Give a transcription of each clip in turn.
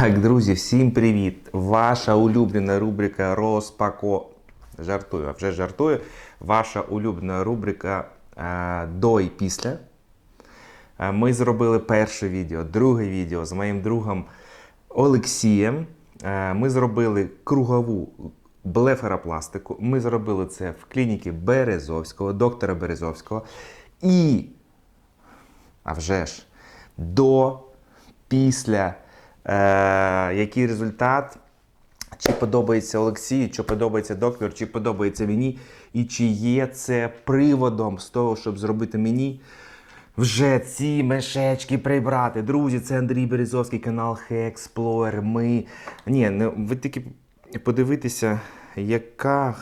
Так, друзі, всім привіт! Ваша улюблена рубрика розпако. Жартую, а вже жартую. Ваша улюблена рубрика до і після. Ми зробили перше відео, друге відео з моїм другом Олексієм. Ми зробили кругову блефаропластику. Ми зробили це в клініці Березовського, доктора Березовського. І а вже ж, до, після, е, який результат, чи подобається Олексію, чи подобається доктору, чи подобається мені, і чи є це приводом з того, щоб зробити мені вже ці мешечки прибрати. Друзі, це Андрій Березовський, канал Хексплор. Ми. Ні, не, ви тільки подивитеся, яка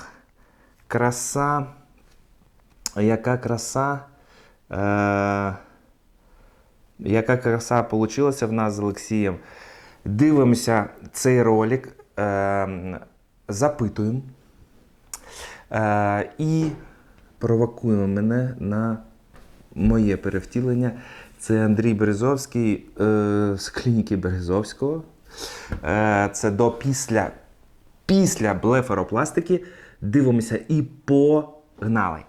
краса. Яка краса. Е, яка краса получилася в нас з Олексієм. Дивимося цей ролик, е, запитуємо е, і провокуємо мене на моє перевтілення. Це Андрій Березовський е, з клініки Березовського. Це до після, після блефаропластики. Дивимося і погнали.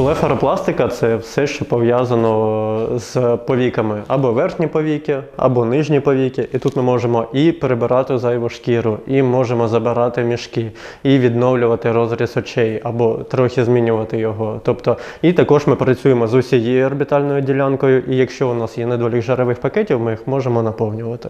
Блефаропластика це все, що пов'язано з повіками, або верхні повіки, або нижні повіки. І тут ми можемо і перебирати зайву шкіру, і можемо забирати мішки, і відновлювати розріз очей, або трохи змінювати його. Тобто, і також ми працюємо з усією орбітальною ділянкою, і якщо у нас є недолік жарових пакетів, ми їх можемо наповнювати.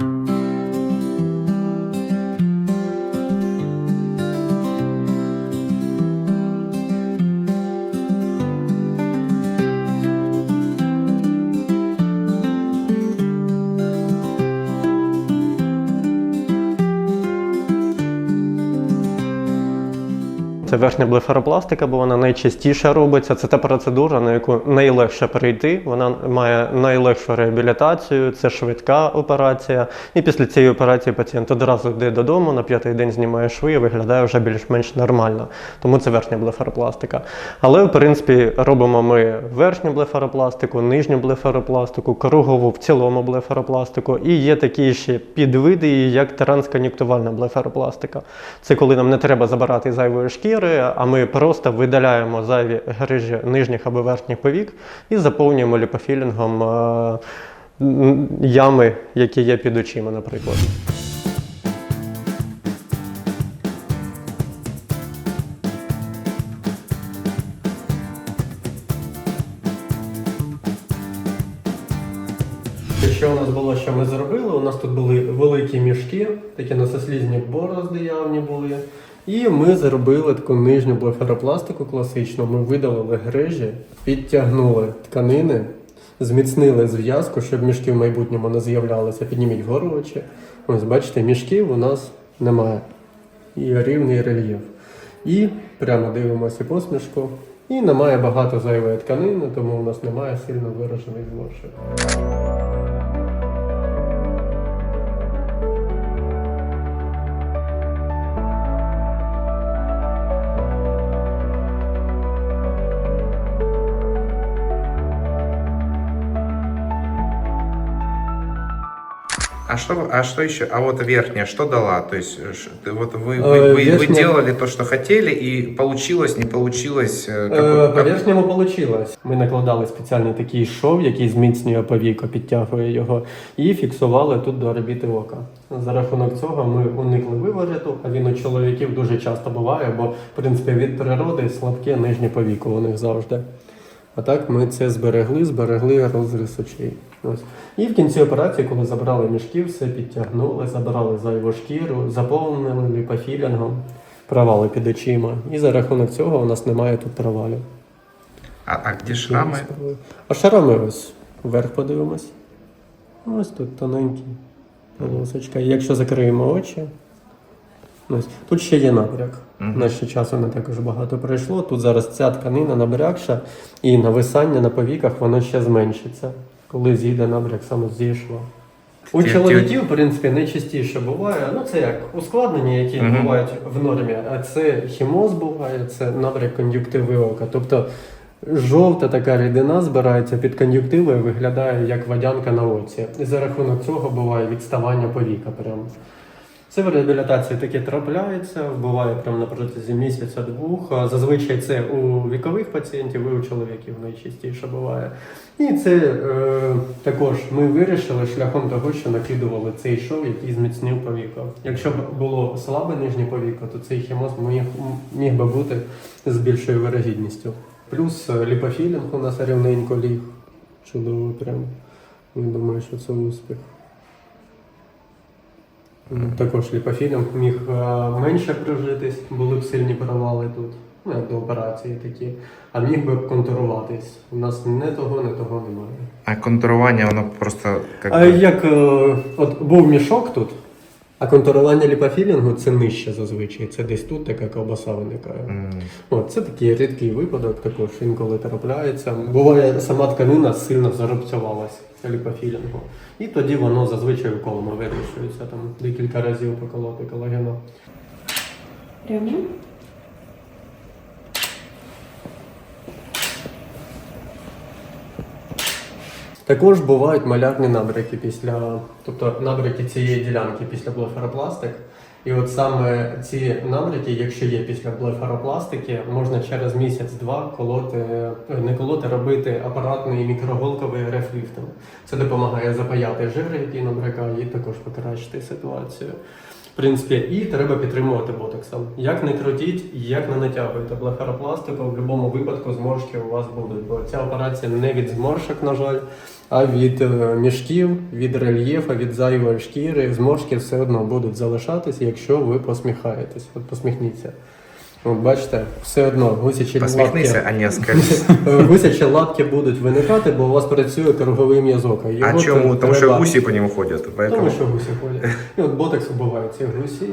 Це верхня блефаропластика, бо вона найчастіше робиться. Це та процедура, на яку найлегше перейти. Вона має найлегшу реабілітацію, це швидка операція. І після цієї операції пацієнт одразу йде додому, на п'ятий день знімає шви і виглядає вже більш-менш нормально. Тому це верхня блефаропластика. Але, в принципі, робимо ми верхню блефаропластику, нижню блефаропластику, кругову в цілому блефаропластику. І є такі ще підвиди, як транскон'юктивальна блефаропластика. Це коли нам не треба забирати зайвої шкіри, а ми просто видаляємо зайві грижі нижніх або верхніх повік і заповнюємо ліпофілінгом е, ями, які є під очима, наприклад. Що у нас було, що ми зробили? У нас тут були великі мішки, такі насослізні борозди явні були. І ми зробили таку нижню блефаропластику класичну. Ми видалили грижі, підтягнули тканини, зміцнили зв'язку, щоб мішки в майбутньому не з'являлися. Підніміть вгору очі. Ось бачите, мішків у нас немає. І рівний рельєф. І прямо дивимося посмішку. І немає багато зайвої тканини, тому у нас немає сильно виражених зморшок. А что, а что еще? А вот верхняя что дала? То есть э, ш- ты- вот вы, Э, вы, вы- вы верхняя- делали то, что хотели, и получилось, не получилось? э, Е, как- По как- верхньому вийшло. Ми накладали спеціальний такий шов, який зміцнює повіко, підтягує його, і фіксували тут до орбіти ока. За рахунок цього ми уникли виворіту, а він у чоловіків дуже часто буває, бо в принципі від природи слабке нижнє повіко у них завжди. А так ми це зберегли, зберегли розріз очей. Ось. І в кінці операції, коли забрали мішки, все підтягнули, забрали зайву шкіру, заповнили ліпофілінгом, провали під очима. І за рахунок цього у нас немає тут провалів. А, а где шрамы? А шарами ось вверх подивимось. Ось тут тоненькі полосочка. І Якщо закриємо очі, ось, тут ще є набряк. У нас ще часу не також багато пройшло. Тут зараз ця тканина набрякша, і нависання на повіках воно ще зменшиться, коли зійде набряк саме зійшло. У чоловіків, в принципі, найчастіше буває, ну це як ускладнення, які Мгм. бувають в нормі, а це хімоз буває, це набряк кон'юктиви ока. Тобто жовта така рідина збирається під кон'юктивою, виглядає як водянка на оці. І за рахунок цього буває відставання повіка прямо. Це в реабілітації таке трапляється, буває прямо на протязі місяця-двох. Зазвичай це у вікових пацієнтів і у чоловіків найчастіше буває. І це е, також ми вирішили шляхом того, що накидували цей шов, який зміцнив повіко. Якщо б було слабе нижнє повіко, то цей хімоз міг, міг би бути з більшою вирогідністю. Плюс е, ліпофілінг у нас рівненько ліг. Чудово, прям. Я думаю, що це успіх. Також ліпофілем міг е, менше прижитись, були б сильні провали тут, ну як до операції такі, а міг би контуруватись. У нас не того, не того немає. А контурування, воно просто як. А як е, от був мішок тут, а контурування ліпофілінгу це нижче зазвичай. Це десь тут така ковбаса виникає. Mm. От, це такий рідкий випадок, також інколи трапляється. Буває, сама тканина сильно зарубцювалася ліпофілінгу. І тоді воно зазвичай уколом вирішується там декілька разів поколоти колагену. Прямо. Також бувають малярні набряки після, тобто набряки цієї ділянки після блефаропластик. І от саме ці набряки, якщо є після блефаропластики, можна через місяць-два колоти, не колоти, робити апаратний мікроголковий рефліфтинг. Це допомагає запаяти жир, який набрякає, і також покращити ситуацію. Принципі, і треба підтримувати ботоксом. Як не крутіть, як не натягуйте блефаропластику, в будь-якому випадку зморшки у вас будуть, бо ця операція не від зморшок, на жаль, а від е, мішків, від рельєфа, від зайвої шкіри. Зморшки все одно будуть залишатися, якщо ви посміхаєтесь. От посміхніться. От бачите, все одно гусячі Посміхнися, лапки. а не. Е, Гусячі лапки будуть виникати, бо у вас працює круговий м'язок. А а чому? треба- що гусі по ньому ходять. Тому Поэтому... що гусі ходять. І от ботекс вбиває ці гусі.